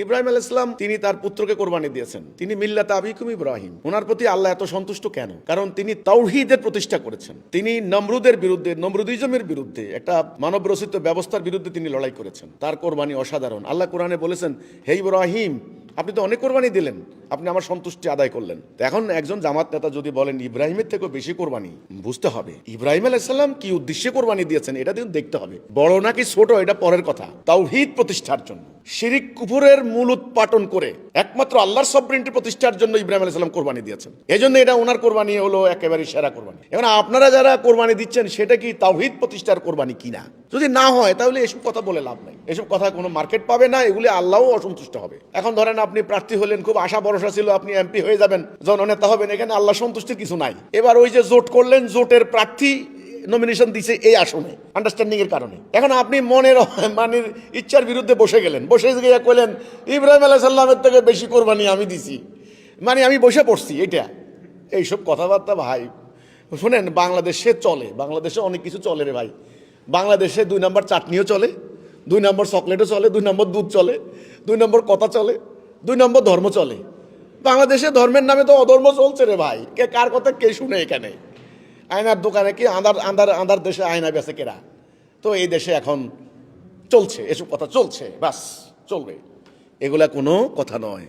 ইব্রাহিম আল ইসলাম তিনি তার পুত্রকে কোরবানি দিয়েছেন। তিনি মিল্লাত আবিকুম ইব্রাহিম। ওনার প্রতি আল্লাহ এত সন্তুষ্ট কেন? কারণ তিনি তাওহিদের প্রতিষ্ঠা করেছেন। তিনি নমরুদের বিরুদ্ধে, নমরুদিজমের বিরুদ্ধে একটা মানব রচিত ব্যবস্থার বিরুদ্ধে তিনি লড়াই করেছেন। তার কোরবানি অসাধারণ। আল্লাহ কোরআনে বলেছেন, হে ইব্রাহিম, আপনি তো অনেক কোরবানি দিলেন। আপনি আমার সন্তুষ্টি আদায় করলেন। এখন একজন জামাত নেতা যদি বলেন, ইব্রাহিমের থেকেও বেশি কোরবানি, বুঝতে হবে। ইব্রাহিম আলাইসাল্লাম কি উদ্দেশ্যে কোরবানি দিয়েছেন, এটা কিন্তু দেখতে হবে। বড় নাকি ছোট, এটা পরের কথা। তাওহিদ প্রতিষ্ঠার জন্য, শিরিক কুফুরের মূল উৎপাটন করে একমাত্র আল্লাহর সবরিনটি প্রতিষ্ঠার জন্য ইব্রাহিম আলাইসাল্লাম কোরবানি দিয়েছেন। এই জন্য এটা ওনার কোরবানি হলো একেবারে সেরা কোরবানি। এখন আপনারা যারা কোরবানি দিচ্ছেন, সেটা কি তাওহিদ প্রতিষ্ঠার কোরবানি কিনা? যদি না হয়, তাহলে এসব কথা বলে লাভ নাই। এসব কথা কোনো মার্কেট পাবে না, এগুলি আল্লাহও অসন্তুষ্ট হবে। এখন ধরেন আপনি প্রার্থী হলেন, খুব আশা ভরসা ছিল আপনি এমপি হয়ে যাবেন জননেতা হবেন, এখানে আল্লাহ সন্তুষ্টির কিছু নাই। এবার ওই যে জোট করলেন, জোটের প্রার্থী নমিনেশন দিছে এই আসনে আন্ডারস্ট্যান্ডিং এর কারণে। এখন আপনি মনের মানে ইচ্ছার বিরুদ্ধে বসে গেলেন, বসে গিয়ে কইলেন, ইব্রাহিম আলাহ সাল্লামের থেকে বেশি কোরবানি আমি দিছি। মানে আমি বসে পড়ছি এটা এইসব কথাবার্তা ভাই, শুনেন, বাংলাদেশে চলে, বাংলাদেশে অনেক কিছু চলে রে ভাই। বাংলাদেশে দুই নম্বর চাটনিও চলে, দুই নম্বর চকলেটও চলে, দুই নম্বর দুধ চলে, দুই নম্বর কথা চলে, দুই নম্বর ধর্ম চলে। বাংলাদেশে ধর্মের নামে তো অধর্ম চলছে রে ভাই। কে কার কথা কে শুনে এখানে? আয়নার দোকানে কি আন্দার আন্দার আন্দার দেশে আয়না বেছে কেরা? তো এই দেশে এখন চলছে, এসব কথা চলছে, বাস, চলবে। এগুলা কোনো কথা নয়।